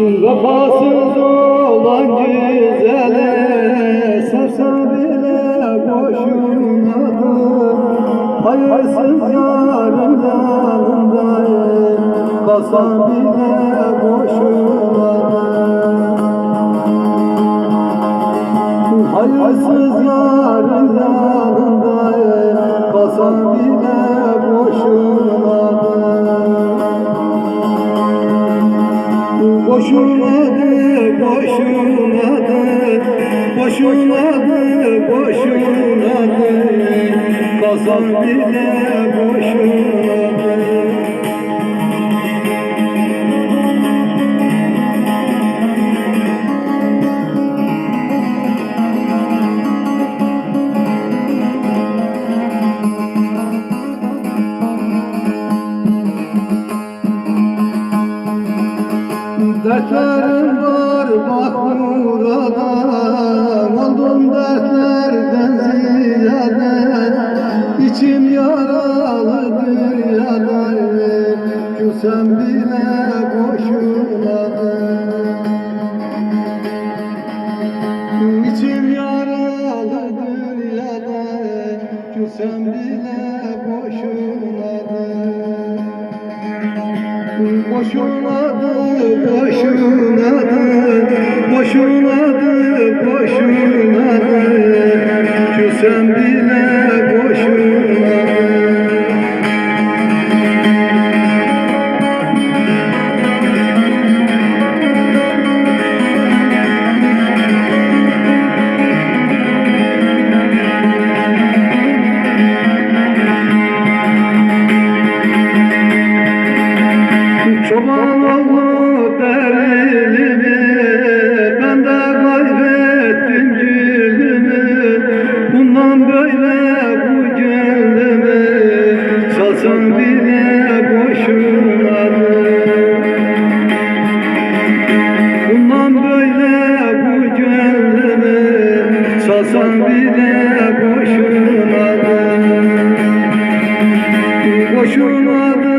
Vefasız olan güzele Sevse bile boşunadır Hayırsız yarım yanındayım Kalsam bile boşunadır Hayırsız yarım yanındayım Kalsam bile Boşunadı, boşunadı, boşunadı, boşunadı Basam bile boşunadı Dertlerim var bak muradım Oldum dertlerden ziyade. İçim yaralıdır yanar Küsem bile boşunadır İçim yaralıdır yanar Küsem bile boşunadır Boşunadı, Küsem bile boşunadı Çoban olsun bize boşunları Bundan böyle bu gönlümü çalsan bize boşunları Boşunları